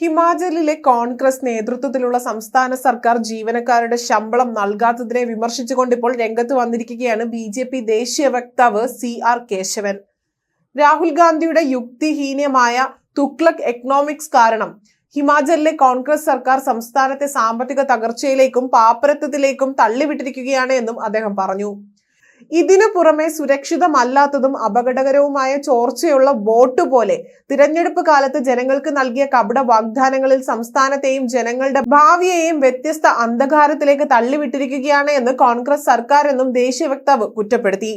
ഹിമാചലിലെ കോൺഗ്രസ് നേതൃത്വത്തിലുള്ള സംസ്ഥാന സർക്കാർ ജീവനക്കാരുടെ ശമ്പളം നൽകാത്തതിനെ വിമർശിച്ചുകൊണ്ട് ഇപ്പോൾ രംഗത്ത് വന്നിരിക്കുകയാണ് ബി ജെ പി ദേശീയ വക്താവ് സി ആർ കേശവൻ. രാഹുൽ ഗാന്ധിയുടെ യുക്തിഹീനമായ തുക്ലക് എക്കണോമിക്സ് കാരണം ഹിമാചലിലെ കോൺഗ്രസ് സർക്കാർ സംസ്ഥാനത്തെ സാമ്പത്തിക തകർച്ചയിലേക്കും പാപ്പരത്വത്തിലേക്കും തള്ളിവിട്ടിരിക്കുകയാണ് എന്നും അദ്ദേഹം പറഞ്ഞു. ഇതിനു പുറമെ സുരക്ഷിതമല്ലാത്തതും അപകടകരവുമായ ചോർച്ചയുള്ള വോട്ട് പോലെ തിരഞ്ഞെടുപ്പ് കാലത്ത് ജനങ്ങൾക്ക് നൽകിയ കപട വാഗ്ദാനങ്ങളിൽ സംസ്ഥാനത്തെയും ജനങ്ങളുടെ ഭാവിയെയും വ്യത്യസ്ത അന്ധകാരത്തിലേക്ക് തള്ളിവിട്ടിരിക്കുകയാണ് എന്ന് കോൺഗ്രസ് സർക്കാർ എന്നും ദേശീയ വക്താവ് കുറ്റപ്പെടുത്തി.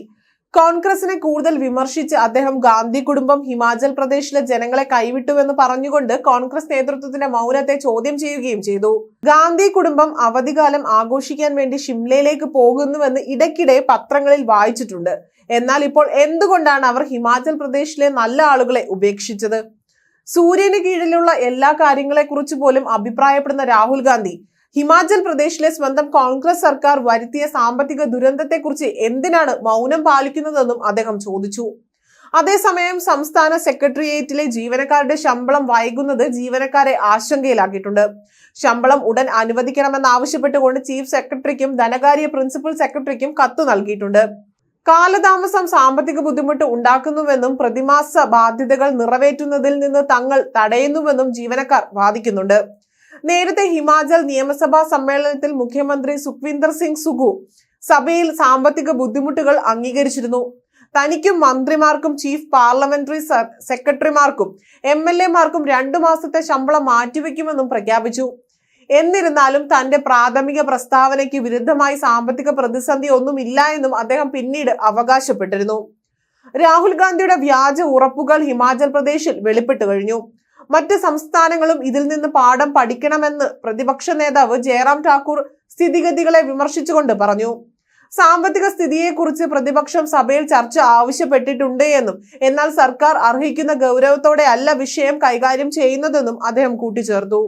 കോൺഗ്രസിനെ കൂടുതൽ വിമർശിച്ച് അദ്ദേഹം ഗാന്ധി കുടുംബം ഹിമാചൽ പ്രദേശിലെ ജനങ്ങളെ കൈവിട്ടുവെന്ന് പറഞ്ഞുകൊണ്ട് കോൺഗ്രസ് നേതൃത്വത്തിന്റെ മൗനത്തെ ചോദ്യം ചെയ്യുകയും ചെയ്തു. ഗാന്ധി കുടുംബം അവധികാലം ആഘോഷിക്കാൻ വേണ്ടി ഷിംലയിലേക്ക് പോകുന്നുവെന്ന് ഇടയ്ക്കിടെ പത്രങ്ങളിൽ വായിച്ചിട്ടുണ്ട്. എന്നാൽ ഇപ്പോൾ എന്തുകൊണ്ടാണ് അവർ ഹിമാചൽ പ്രദേശിലെ നല്ല ആളുകളെ ഉപേക്ഷിച്ചത്? സൂര്യന് കീഴിലുള്ള എല്ലാ കാര്യങ്ങളെക്കുറിച്ച് പോലും അഭിപ്രായപ്പെടുന്ന രാഹുൽ ഗാന്ധി ഹിമാചൽ പ്രദേശിലെ സ്വന്തം കോൺഗ്രസ് സർക്കാർ വരുത്തിയ സാമ്പത്തിക ദുരന്തത്തെക്കുറിച്ച് എന്തിനാണ് മൗനം പാലിക്കുന്നതെന്നും അദ്ദേഹം ചോദിച്ചു. അതേസമയം സംസ്ഥാന സെക്രട്ടേറിയറ്റിലെ ജീവനക്കാരുടെ ശമ്പളം വൈകുന്നത് ജീവനക്കാരെ ആശങ്കയിലാക്കിയിട്ടുണ്ട്. ശമ്പളം ഉടൻ അനുവദിക്കണമെന്നാവശ്യപ്പെട്ടുകൊണ്ട് ചീഫ് സെക്രട്ടറിക്കും ധനകാര്യ പ്രിൻസിപ്പൽ സെക്രട്ടറിക്കും കത്ത് നൽകിയിട്ടുണ്ട്. കാലതാമസം സാമ്പത്തിക ബുദ്ധിമുട്ട് ഉണ്ടാക്കുന്നുവെന്നും പ്രതിമാസ ബാധ്യതകൾ നിറവേറ്റുന്നതിൽ നിന്ന് തങ്ങൾ തടയുന്നുവെന്നും ജീവനക്കാർ വാദിക്കുന്നുണ്ട്. നേരത്തെ ഹിമാചൽ നിയമസഭാ സമ്മേളനത്തിൽ മുഖ്യമന്ത്രി സുഖ്വിന്ദർ സിംഗ് സുഗു സഭയിൽ സാമ്പത്തിക ബുദ്ധിമുട്ടുകൾ അംഗീകരിച്ചിരുന്നു. തനിക്കും മന്ത്രിമാർക്കും ചീഫ് പാർലമെന്ററി സെക്രട്ടറിമാർക്കും എം എൽ എമാർക്കും രണ്ടു മാസത്തെ ശമ്പളം മാറ്റിവെക്കുമെന്നും പ്രഖ്യാപിച്ചു. എന്നിരുന്നാലും തന്റെ പ്രാഥമിക പ്രസ്താവനയ്ക്ക് വിരുദ്ധമായി സാമ്പത്തിക പ്രതിസന്ധി ഒന്നുമില്ല എന്നും അദ്ദേഹം പിന്നീട് അവകാശപ്പെട്ടിരുന്നു. രാഹുൽ ഗാന്ധിയുടെ വ്യാജ ഉറപ്പുകൾ ഹിമാചൽ പ്രദേശിൽ വെളിപ്പെട്ടു കഴിഞ്ഞു. മറ്റ് സംസ്ഥാനങ്ങളും ഇതിൽ നിന്ന് പാഠം പഠിക്കണമെന്ന് പ്രതിപക്ഷ നേതാവ് ജയറാം ഠാക്കൂർ സ്ഥിതിഗതികളെ വിമർശിച്ചുകൊണ്ട് പറഞ്ഞു. സാമ്പത്തിക സ്ഥിതിയെക്കുറിച്ച് പ്രതിപക്ഷം സഭയിൽ ചർച്ച ആവശ്യപ്പെട്ടിട്ടുണ്ട് എന്നും എന്നാൽ സർക്കാർ അർഹിക്കുന്ന ഗൗരവത്തോടെ അല്ല വിഷയം കൈകാര്യം ചെയ്യുന്നതെന്നും അദ്ദേഹം കൂട്ടിച്ചേർത്തു.